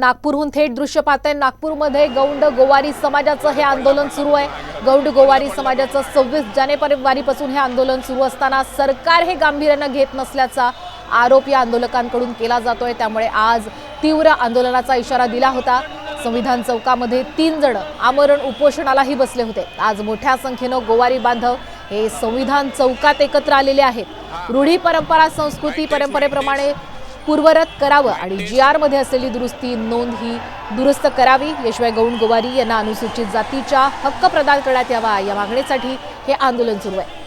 नागपूरहून थेट दृश्य पाहताय नागपूरमध्ये गौंड गोवारी समाजाचं हे आंदोलन सुरू आहे. गौंड गोवारी समाजाचं सव्वीस जानेवारीपासून हे आंदोलन सुरू असताना सरकार हे गांभीर्यानं घेत नसल्याचा आरोप या आंदोलकांकडून केला जातोय. त्यामुळे आज तीव्र आंदोलनाचा इशारा दिला होता. संविधान चौकामध्ये तीन जण आमरण उपोषणालाही बसले होते. आज मोठ्या संख्येनं गोवारी बांधव हे संविधान चौकात एकत्र आलेले आहेत. रूढी परंपरा संस्कृती परंपरेप्रमाणे पूर्वरत करावं आणि जी आरमध्ये असलेली दुरुस्ती नोंद ही दुरुस्त करावी. याशिवाय गौण गोवारी यांना अनुसूचित जातीच्या हक्क प्रदान करण्यात यावा या मागणीसाठी हे आंदोलन सुरू आहे.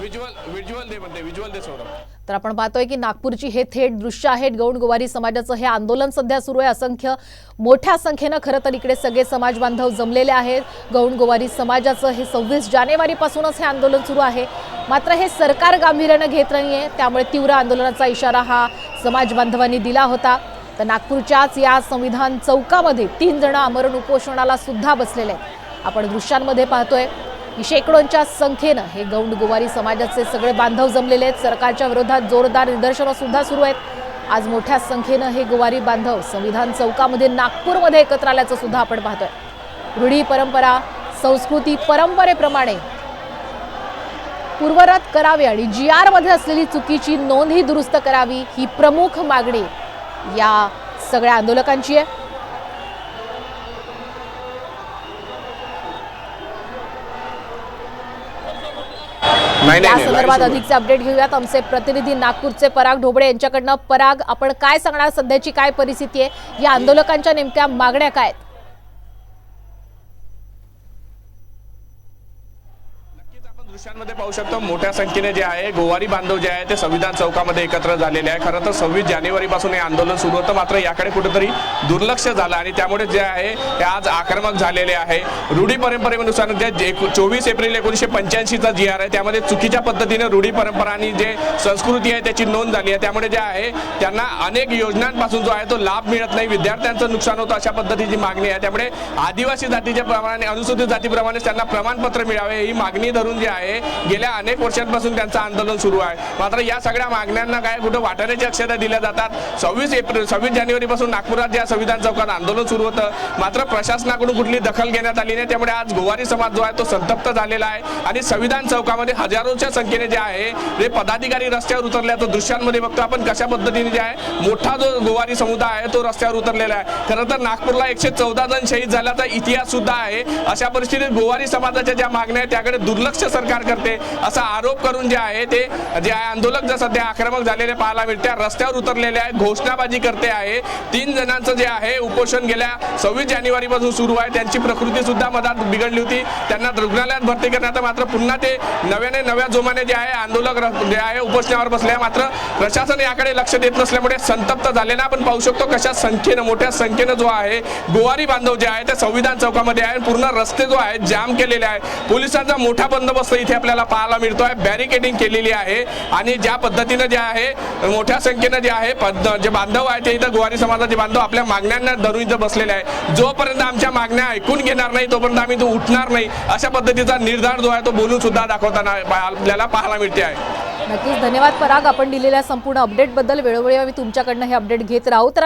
विज्युअल विज्युअल दे म्हणते विज्युअल दे सोडा. तर आपण पाहतोय की नागपूरची हे थेट दृश्य आहेत गौण गोवारी समाजाचं हे आंदोलन सध्या सुरू आहे. असंख्य मोठ्या संख्येनं खरं तर इकडे सगळे समाज बांधव जमलेले आहेत. गौण गोवारी समाजाचं हे सव्वीस जानेवारीपासूनच हे आंदोलन सुरू आहे. मात्र हे सरकार गांभीर्यानं घेत नाही आहे त्यामुळे तीव्र आंदोलनाचा इशारा हा समाज बांधवांनी दिला होता. तर नागपूरच्याच या संविधान चौकामध्ये तीन जण आमरण उपोषणाला सुद्धा बसलेले आहेत. आपण दृश्यांमध्ये पाहतोय शेकडोंच्या संख्येनं हे गौंड गोवारी समाजाचे सगळे बांधव जमलेले आहेत. सरकारच्या विरोधात जोरदार निदर्शनं सुद्धा सुरू आहेत. आज मोठ्या संख्येनं हे गोवारी बांधव संविधान चौकामध्ये नागपूरमध्ये एकत्र आल्याचं सुद्धा आपण पाहतोय. रूढी परंपरा संस्कृती परंपरेप्रमाणे पूर्वरत करावी आणि जी आरमध्ये असलेली चुकीची नोंद ही दुरुस्त करावी ही प्रमुख मागणी या सगळ्या आंदोलकांची आहे नाही या संदर्भात अधिकचे अपडेट घेऊयात आमचे प्रतिनिधी नागपूरचे पराग ढोबळे यांच्याकडनं पराग आपण काय सांगणार सध्याची काय परिस्थिती आहे या आंदोलकांच्या नेमक्या मागण्या काय आहेत? नक्कीच आपण दृश्यांमध्ये पाहू शकतो मोठ्या संख्येने जे आहे गोवारी बांधव जे आहे ते संविधान चौकामध्ये एकत्र झालेले आहे. खरं तर सव्वीस जानेवारीपासून हे आंदोलन सुरू होतं मात्र याकडे कुठेतरी दुर्लक्ष झालं आणि त्यामुळे जे आहे ते आज आक्रमक झालेले आहे. रूढी परंपरेनुसार जे चोवीस एप्रिल एकोणीसशे पंच्याऐंशीचा जी आर आहे त्यामध्ये चुकीच्या पद्धतीने रूढी परंपरा आणि जे संस्कृती आहे त्याची नोंद झाली आहे. त्यामुळे जे आहे त्यांना अनेक योजनांपासून जो आहे तो लाभ मिळत नाही. विद्यार्थ्यांचं नुकसान होतं अशा पद्धतीची मागणी आहे. त्यामुळे आदिवासी जातीच्या प्रमाणे अनुसूचित जातीप्रमाणे त्यांना प्रमाणपत्र मिळावे ही मागणी धरून जी आहे गेल्या अनेक वर्षांपासून त्यांचं आंदोलन सुरू आहे. मात्र या सगळ्या मागण्यांना काय कुठं वाटाण्याची अक्षता दिल्या जातात? सव्वीस एप्रिल सव्वीस जानेवारीपासून नागपुरात या संविधान चौकात आंदोलन सुरू होतं मात्र प्रशासनाकडून कुठली दखल घेण्यात आली नाही. त्यामुळे आज गोवारी समाज जो आहे तो संतप्त झालेला आहे. आणि संविधान चौकामध्ये हजारोच्या संख्येने जे आहे ते पदाधिकारी रस्त्यावर उतरल्याचं दृश्यांमध्ये बघतो आपण. कशा पद्धतीने जे आहे मोठा जो गोवारी समुदाय आहे तो रस्त्यावर उतरलेला आहे. खरं तर नागपूरला एकशे चौदा जण शहीद झाल्याचा इतिहास सुद्धा आहे. अशा परिस्थितीत गोवारी समाजाच्या ज्या मागण्या आहेत त्याकडे दुर्लक्ष सरकार करते. असा आरोप करून जे आहे ते जे आहे आंदोलक जर सध्या आक्रमक झालेले पाहायला मिळते रस्त्यावर उतरलेले आहेत घोषणाबाजी करते आहे. तीन जणांचं जे आहे उपोषण गेल्या सव्वीस जानेवारीपासून सुरू आहे. त्यांची प्रकृती सुद्धा मधात बिघडली होती. त्यांना रुग्णालयात भरती करण्यात मात्र पुन्हा ते नव्याने नव्या जोमाने जे आहे आंदोलक जे आहे उपोषणावर बसले मात्र प्रशासन याकडे लक्ष देत नसल्यामुळे संतप्त झालेला आपण पाहू शकतो कशा संख्येनं मोठ्या संख्येनं जो आहे गोवारी बांधव जे आहे ते संविधान चौकामध्ये आहे. पूर्ण रस्ते जो आहे जाम केलेले आहे. पोलिसांचा मोठा बंदोबस्त इथे आपल्याला पाहायला मिळतो बॅरिकेडिंग केलेली आहे. आणि ज्या पद्धतीनं जे आहे मोठ्या संख्येनं जे आहे जे बांधव आहे ते इथं गुवारी समाजाचे बांधव आपल्या मागण्यांना धरून इथं बसलेले आहे जोपर्यंत आमच्या मागण्या ऐकून घेणार नाही तोपर्यंत आम्ही तो उठणार नाही अशा पद्धतीचा निर्धार जो आहे तो बोलून सुद्धा दाखवताना आपल्याला पाहायला मिळते आहे. नक्कीच. धन्यवाद पराग. आपण दिलेल्या संपूर्ण अपडेटबद्दल वेळोवेळी आम्ही तुमच्याकडनं हे अपडेट घेत राहू. तर